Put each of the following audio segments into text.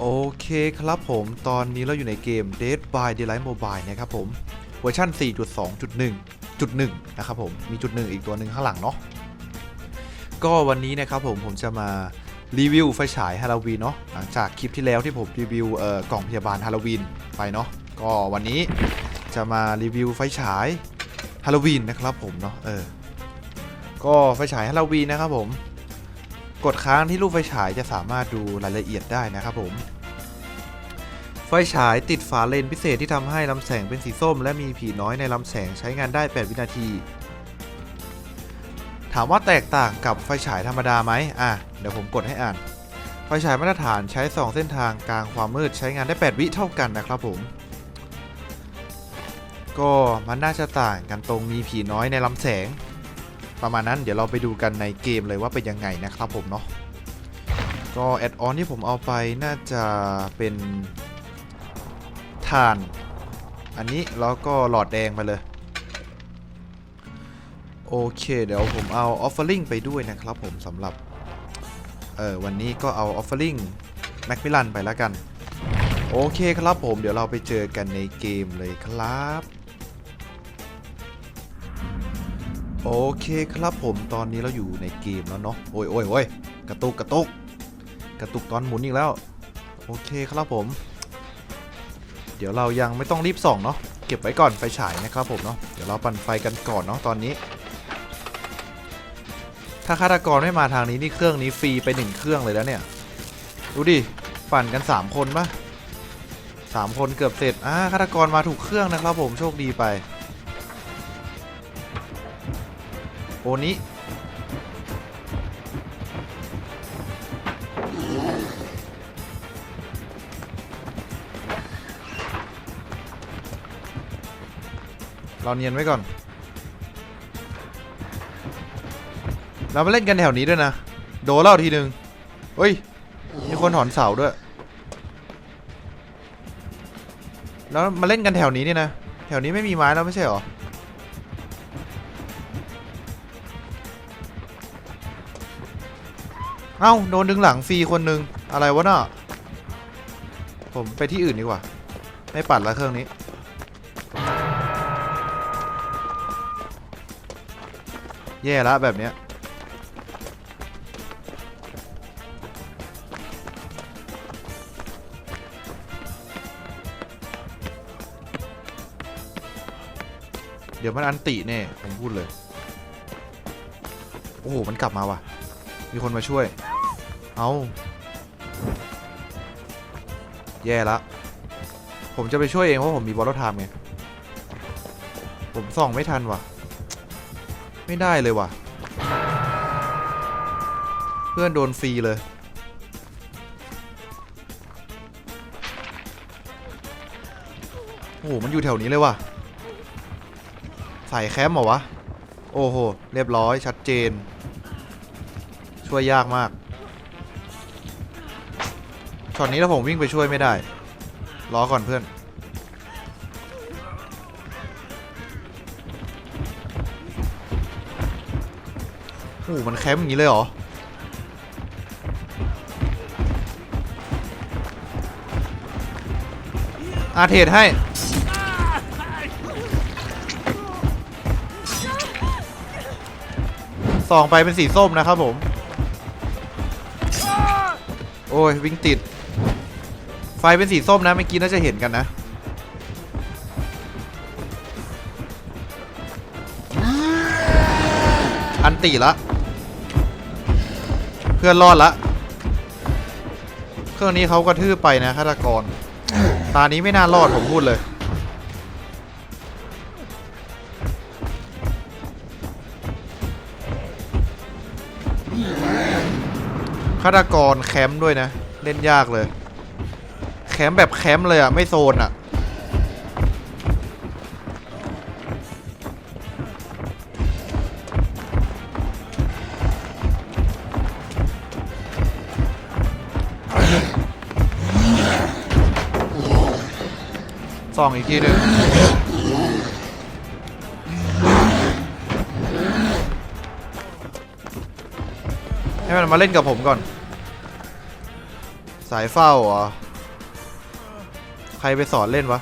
โอเคครับผมตอนนี้เราอยู่ในเกม Dead by Daylight Mobile นะครับผมเวอร์ชัน4.2.1จุด1นะครับผมมีจุดหนึ่งอีกตัวหนึ่งข้างหลังเนาะก็วันนี้นะครับผมผมจะมารีวิวไฟฉายฮาโลวีนเนาะหลังจากคลิปที่แล้วที่ผมรีวิวเอ่อกล่องพยาบาลฮาโลวีนไปเนาะก็วันนี้จะมารีวิวไฟฉายฮาโลวีนนะครับผมเนาะเออก็ไฟฉายฮาโลวีนนะครับผม กดค้างที่รูปไฟฉายจะสามารถดูรายละเอียดได้นะครับผม ไฟฉายติดฝาเลนพิเศษที่ทำให้ลำแสงเป็นสีส้ม และมีผีน้อยในลำแสงใช้งานได้ 8 วินาที ถามว่าแตกต่างกับไฟฉายธรรมดาไหมอะ เดี๋ยวผมกดให้อ่าน ไฟฉายมาตรฐานใช้ 2 เส้นทางกลางความมืดใช้งานได้ 8 วิเท่ากันนะครับผมก็มันน่าจะต่างกันตรงมีผีน้อยในลำแสง ประมาณนั้นเดี๋ยวเราไปดูกันในเกมเลยว่าเป็นยังไงนะครับผมเนาะก็แอดออนที่ผมเอาไปน่าจะเป็นถ่าน อันนี้แล้วก็หลอดแดงไปเลยโอเค เดี๋ยวผมเอาออฟเฟอร์ลิงไปด้วยนะครับผมสำหรับเออวันนี้ก็เอาออฟเฟอร์ลิงแม็กมิลันไปแล้วกัน โอเคครับผมเดี๋ยวเราไปเจอกันในเกมเลยครับ โอเคครับผมตอนนี้เราอยู่ในเกมแล้วเนาะโอ้ยโอ้ยโอ้ยกระตุกกระตุก กระตุกตอนหมุนอีกแล้ว โอเคครับผม เดี๋ยวเรายังไม่ต้องรีบส่องเนาะเก็บไว้ก่อนไฟฉายนะครับผมเนาะเดี๋ยวเราปั่นไฟกันก่อนเนาะตอนนี้ ถ้าฆาตกรไม่มาทางนี้นี่เครื่องนี้ฟรีไปหนึ่งเครื่องเลยแล้วเนี่ยดูดิปั่นกัน 3 คนปะสามคนเกือบเสร็จอ่าฆาตกรมาถูกเครื่องนะครับผมโชคดีไป โอนี้เราเนียนไว้ก่อน เรามาเล่นกันแถวนี้ด้วยนะ โดนเล่าทีหนึ่งเฮ้ย มีคนถอนเสาด้วย แล้วมาเล่นกันแถวนี้นี่นะ แถวนี้ไม่มีไม้แล้วไม่ใช่หรอ เอ้าโดนดึงหลังฟรีคนหนึ่งอะไรวะเน่ะผมไปที่อื่นดีกว่า ไม่ปัดละเครื่องนี้ แย่ละแบบเนี้ยเดี๋ยวมันอันติแน่ผมพูดเลย โอ้โห มันกลับมาว่ะ มีคนมาช่วย เอาแย่ละผมจะไปช่วยเองเพราะผมมีบอลรถไทม์ไง ผมส่องไม่ทันว่ะ ไม่ได้เลยว่ะ เพื่อนโดนฟรีเลย โอ้โห มันอยู่แถวนี้เลยว่ะ ใส่แคมป์เหรอวะ โอ้โห เรียบร้อยชัดเจน ช่วยยากมากช็อตนี้ถ้าผมวิ่งไปช่วยไม่ได้รอก่อนเพื่อน โอ้มันแคมป์อย่างนี้เลยเหรอ อาเทศให้ สองไปเป็นสีส้มนะครับผม อ้ยวิ่งติด ไฟเป็นสีส้มนะเมื่อกี้น่าจะเห็นกันนะอันตีละ เพื่อนรอดละ เครื่องนี้เขากระทืบไปนะฆาตกร ตานี้ไม่น่ารอดผมพูดเลยาตกรแคมป์ด้วยนะ เล่นยากเลย แคมป์แบบแคมป์เลยอะไม่โซนอะส่องอีกทีหนึ่งให้มันมาเล่นกับผมก่อน สายเฝ้าเหรอรไปสอนเล่นวะ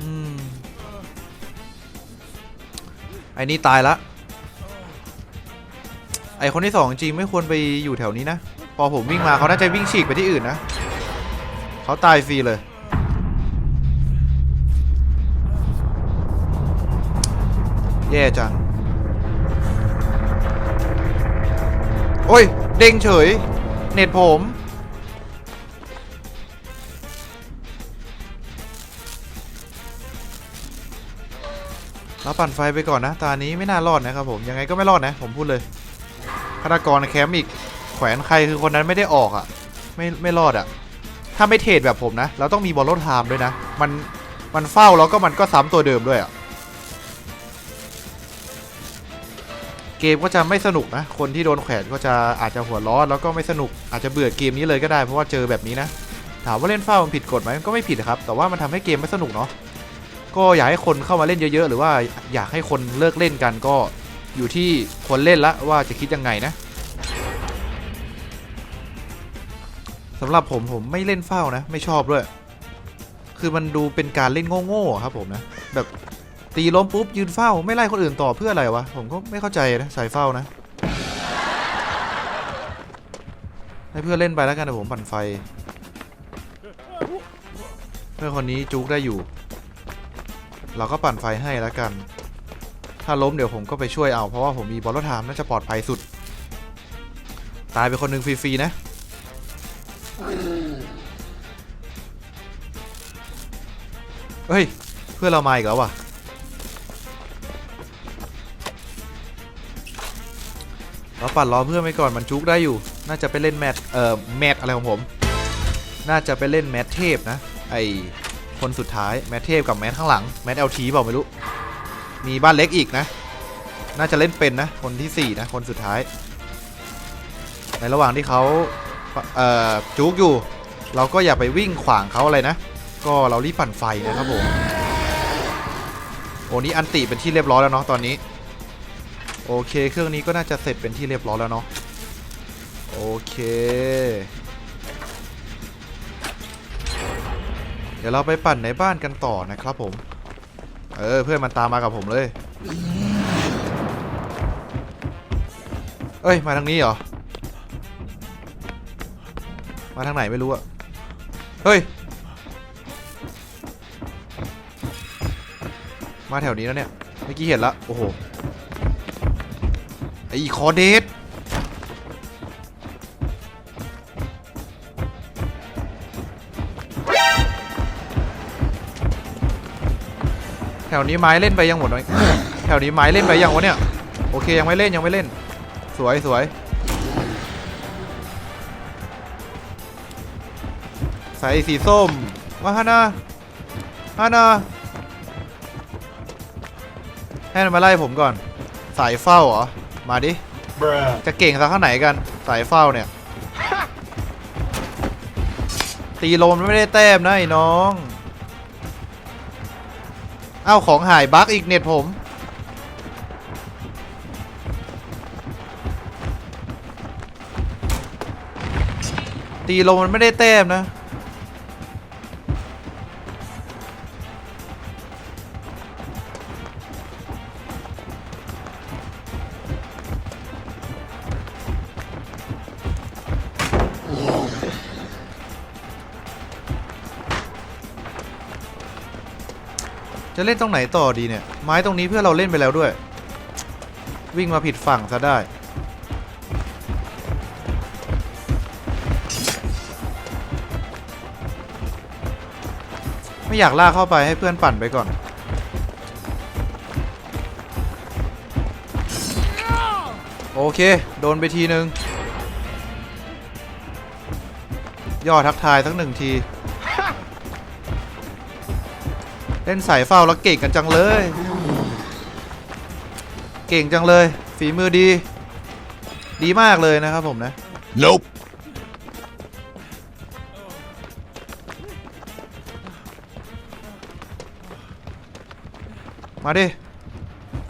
อืมไอ้นี่ตายละ ไอคนที่สองจริงไม่ควรไปอยู่แถวนี้นะ พอผมวิ่งมาเขาน่าจะวิ่งฉีกไปที่อื่นนะ เขาตายฟรีเลย แย่จัง โอ้ย เด้งเฉย เน็ตผมเราปั่นไฟไปก่อนนะ ตานี้ไม่น่ารอดนะครับผม ยังไงก็ไม่รอดนะ ผมพูดเลย ฆาตกรแคมป์อีกแขวนใครคือคนนั้นไม่ได้ออกอะ่ะ ไม่ไม่รอดอะ่ะ ถ้าไม่เทรดแบบผมนะ เราต้องมีบอลโลไทม์ด้วยนะ มันมันเฝ้าแล้วก็มันก็ซ้ำตัวเดิมด้วยอะ่ะ เกมก็จะไม่สนุกนะ คนที่โดนแขวนก็จะอาจจะหัวร้อนแล้วก็ไม่สนุก อาจจะเบื่อเกมนี้เลยก็ได้เพราะว่าเจอแบบนี้นะ ถามว่าเล่นเฝ้ามันผิดกฎไหมก็ไม่ผิดครับ แต่ว่ามันทำให้เกมไม่สนุกเนาะ ก็อยากให้คนเข้ามาเล่นเยอะๆ หรือว่าอยากให้คนเลิกเล่นกันก็ อยู่ที่คนเล่นละว่าจะคิดยังไงนะสำหรับผมผมไม่เล่นเฝ้านะ ไม่ชอบด้วย คือมันดูเป็นการเล่นโง่ๆครับผมนะ แบบตีล้มปุ๊บยืนเฝ้า ไม่ไล่คนอื่นต่อเพื่ออะไรวะ ผมก็ไม่เข้าใจนะสายเฝ้านะ ให้เพื่อนเล่นไปแล้วกันนะผมปั่นไฟ เพื่อนคนนี้จุกได้อยู่ เราก็ปั่นไฟให้แล้วกัน ถ้าล้มเดี๋ยวผมก็ไปช่วยเอา เพราะว่าผมมีบอลรถไทม์น่าจะปลอดภัยสุด ตายไปคนหนึ่งฟรีๆนะ เฮ้ย เพื่อเรามาอีกแล้ววะเราปั่นรอเพื่อนไปก่อนมันจุกได้อยู่ น่าจะไปเล่นแมทเอ่อแมทอะไรของผม น่าจะไปเล่นแมทเทพนะ ไอคนสุดท้ายแมทเทพกับแมทข้างหลังแมทเอลทีเปล่าไม่รู้ มีบ้านเล็กอีกนะ น่าจะเล่นเป็นนะ คนที่ 4 นะ คนสุดท้าย ในระหว่างที่เขาเอ่อจุกอยู่ เราก็อย่าไปวิ่งขวางเขาอะไรนะ ก็เรารีบปั่นไฟนะครับผม โอ้นี่อันติเป็นที่เรียบร้อยแล้วเนาะตอนนี้ โอเคเครื่องนี้ก็น่าจะเสร็จเป็นที่เรียบร้อยแล้วเนาะ โอเคเดี๋ยวเราไปปั่นในบ้านกันต่อนะครับผม เออเพื่อนมันตามมากับผมเลย เอ้ยมาทางนี้เหรอ มาทางไหนไม่รู้อะเฮ้ย มาแถวนี้แล้วเนี่ย เมื่อกี้เห็นละ โอ้โห ไอ้คอเดส วนี้ไม้เล่นไปยังหมดเลยแถวนี้ไม้เล่นไปยังวะเนี่ย โอเคยังไม่เล่นยังไม่เล่น สวยสวยใส่สีส้มมาฮานาฮานาให้มันมาไล่ผมก่อน สายเฝ้าเหรอ มาดิ Bruh. จะเก่งสักเท่าไหนกัน สายเฝ้าเนี่ย ตีโลมไม่ได้แต้มนะไอ้น้อง เอ้าของหายบั๊กอีกเน็ตผม ตีลมมันไม่ได้แต้มนะ จะเล่นตรงไหนต่อดีเนี่ย ไม้ตรงนี้เพื่อเราเล่นไปแล้วด้วย วิ่งมาผิดฝั่งซะได้ไม่อยากลากเข้าไปให้เพื่อนปั่นไปก่อน โอเค โดนไปทีนึง ย่อทักทายสักหนึ่งที ล่นสายเฝ้าแล้วเก่งกันจังเลย เก่งจังเลย ฝีมือดี ดีมากเลยนะครับผมนะ Nope. มาดิ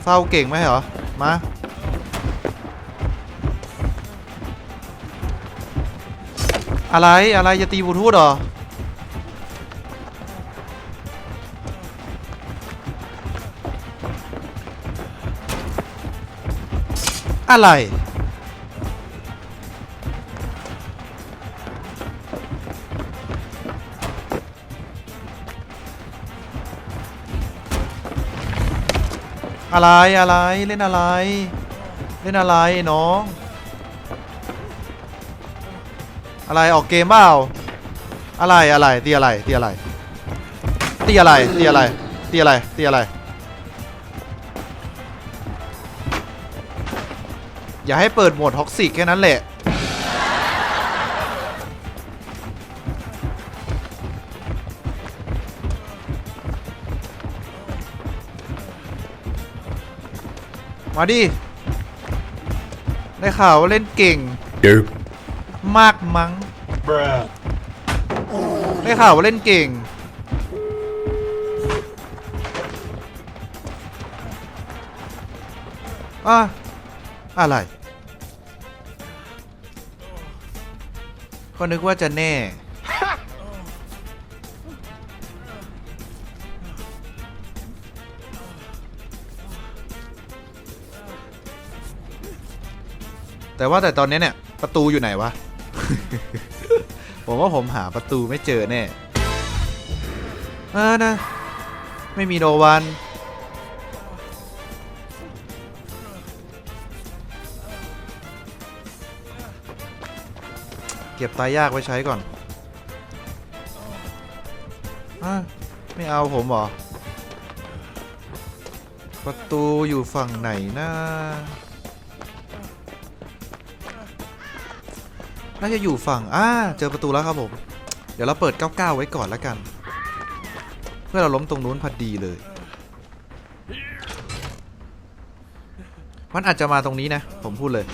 เฝ้าเก่งไหมเหรอ มา อะไรอะไรจะตีบลูทูธเหรอ อะไร อะไรอะไรเล่นอะไร เล่นอะไรน้อง อะไรออกเกมเปล่าอะไรอะไรตีอะไรตีอะไรตีอะไรตีอะไรตีอะไรตีอะไร อย่าให้เปิดโหมดท็อกซิกแค่นั้นแหละ มาดิ ได้ข่าวว่าเล่นเก่ง Nope. มากมั้ง Bruh. ได้ข่าวว่าเล่นเก่ง อะอะไร ก็นึกว่าจะแน่ แต่ว่าแต่ตอนนี้เนี่ยประตูอยู่ไหนวะ ผมว่าผมหาประตูไม่เจอแน่ เออนะ ไม่มีโนวัน ก็บตายยากไว้ใช้ก่อนอะไม่เอาผมเหรอ ประตูอยู่ฝั่งไหนนะน่าจะอยู่ฝั่งอ่าเจอประตูแล้วครับผม เดี๋ยวเราเปิด 99 ไว้ก่อนแล้วกัน เพื่อเราล้มตรงนู้นพอดีเลย มันอาจจะมาตรงนี้นะ ผมพูดเลย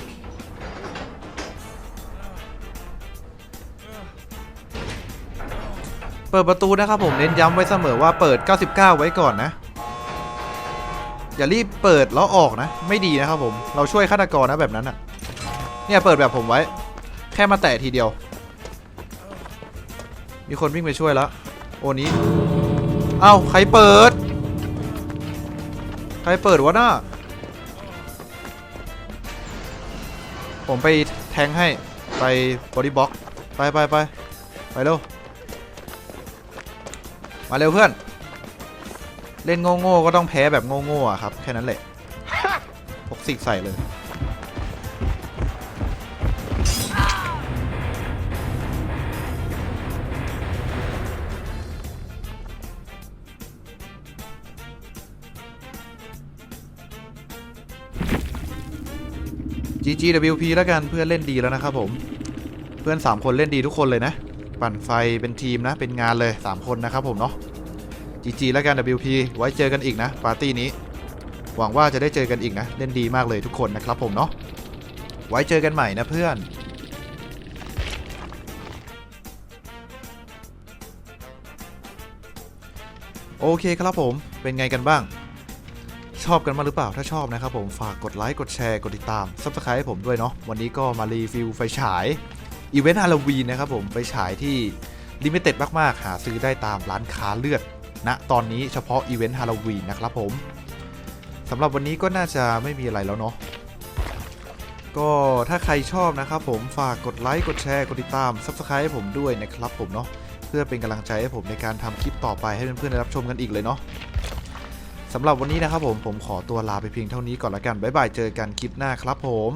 เปิดประตูนะครับผมเน้นย้ำไว้เสมอว่าเปิด 99 ไว้ก่อนนะ อย่ารีบเปิดแล้วออกนะ ไม่ดีนะครับผมเราช่วยฆาตกรนะแบบนั้นอะ เนี่ยเปิดแบบผมไว้ แค่มาแตะทีเดียว มีคนวิ่งไปช่วยแล้ว โอนี้เอ้าใครเปิด ใครเปิดวะน่าผมไปแทงให้ไปบอดี้บ็อกไปไปไปไปเร็ว มาเร็วเพื่อน เล่นโง่ๆก็ต้องแพ้แบบโง่ๆครับ แค่นั้นแหละพกสิกใส่เลย GGWP แล้วกันเพื่อนเล่นดีแล้วนะครับผม เพื่อน 3 คนเล่นดีทุกคนเลยนะ ปั่นไฟเป็นทีมนะ เป็นงานเลย 3 คนนะครับผมเนาะ GG แล้วกัน WP ไว้เจอกันอีกนะ ปาร์ตี้นี้ หวังว่าจะได้เจอกันอีกนะ เล่นดีมากเลยทุกคนนะครับผมเนาะ ไว้เจอกันใหม่นะเพื่อนโอเคครับผม เป็นไงกันบ้าง ชอบกันมาหรือเปล่า ถ้าชอบนะครับผม ฝากกดไลค์ กดแชร์ กดติดตาม Subscribe ให้ผมด้วยเนาะ วันนี้ก็มารีวิวไฟฉาย อีเวนต์ฮาโลวีนนะครับผมไฟฉายที่ลิมิเต็ดมาก ๆ หาซื้อได้ตามร้านค้าเลือดณนะตอนนี้เฉพาะอีเวนต์ฮาโลวีนนะครับผมสำหรับวันนี้ก็น่าจะไม่มีอะไรแล้วเนาะก็ถ้าใครชอบนะครับผมฝากกดไลค์กดแชร์กดติดตาม Subscribe ให้ผมด้วยนะครับผมเนาะเพื่อเป็นกำลังใจให้ผมในการทำคลิปต่อไปให้เพื่อนๆได้รับชมกันอีกเลยเนาะสำหรับวันนี้นะครับผมผมขอตัวลาไปเพียงเท่านี้ก่อนละกันบ๊ายบายเจอกันคลิปหน้าครับผม